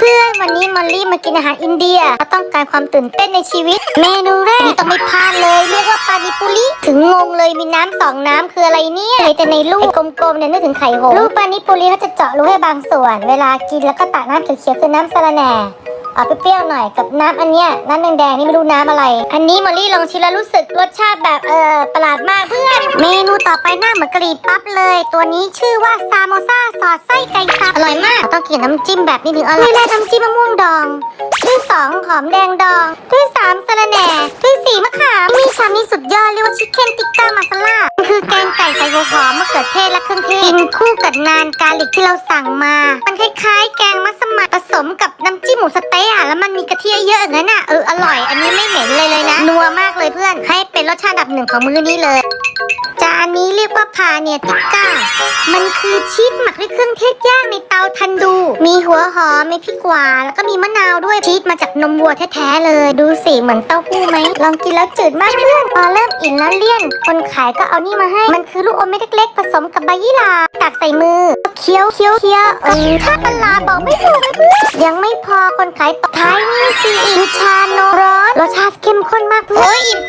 เพื่อนวันนี้มอลลี่มากินอาหารอินเดียเราต้องการความตื่นเต้นในชีวิต เมนูแรกนี่ต้องไม่พลาดเลย เรียกว่าปานิปุริถึงงงเลยมีน้ำสองน้ำคืออะไรเนี่ยแต่ในลูกกลมๆเนี่ยนึกถึงไข่หงลูกปานิปุริเขาจะเจาะรูให้บางส่วน เวลากินแล้วก็ตักน้ำเขียวๆคือน้ำสะระแหน่ อาเปรี้ยวๆหน่อยกับน้ำอันเนี้ยน้ำแดงๆนี่ไม่รู้น้ำอะไร อันนี้มอลลี่ลองชิมแล้วรู้สึกรสชาติแบบเออประหลาดมากเพื่อน เมนูต่อไปหน้าเหมือนกะหรี่ปั๊บเลย ตัวนี้ชื่อว่าซามโมซาสอดไส้ไก่สับอร่อยมากต้องกินน้ำจิ้มแบบนี้ถึงอร่อยแรกน้ำจิ้มมะม่วงดองที่สองหอมแดงดองที่สามสะระแหน่ที่สี่มะขามมีชามนี้สุดยอดเรียกว่าชิคเก้นติ๊กก้ามาซาล่ามันคือแกงไก่ใส่หัวหอมมะเขือเทศและเครื่องเทศกินคู่กับนานกาลิกที่เราสั่งมา มันคล้ายๆ แกง มีกะทิเยอะๆนั้นอะเอออร่อย อันนี้ไม่เหม็นเลยเลยนะ นัวมากเลยเพื่อน ให้เป็นรสชาติดับหนึ่งของมื้อนี้เลย จานนี้เรียกว่าพาเนียติก้า มันคือชีสหมักด้วยเครื่องเทศย่างในเตาทันดู มีหัวหอม มีพริกหวาน แล้วก็มีมะนาวด้วย ชีสมาจากนมวัวแท้ๆเลย ดูสิเหมือนเต้าหู้ไหม ลองกินแล้วจืดมากเพื่อน พอเริ่มอิ่มแล้วเลี่ยน คนขายก็เอานี่มาให้ มันคือลูกอมเม็ดเล็กๆผสมกับใบยี่หร่าตักใส่มือ เคี้ยวเคี้ยวเคี้ยวเออถ้าปลาบอกไม่ถูกเลยเพื่อนยังไม่ อคนขายตบท้ายนี่สิอินชานมร้อนรสชาติเข้มข้นมากเพื่อนอ้ยอิ่ม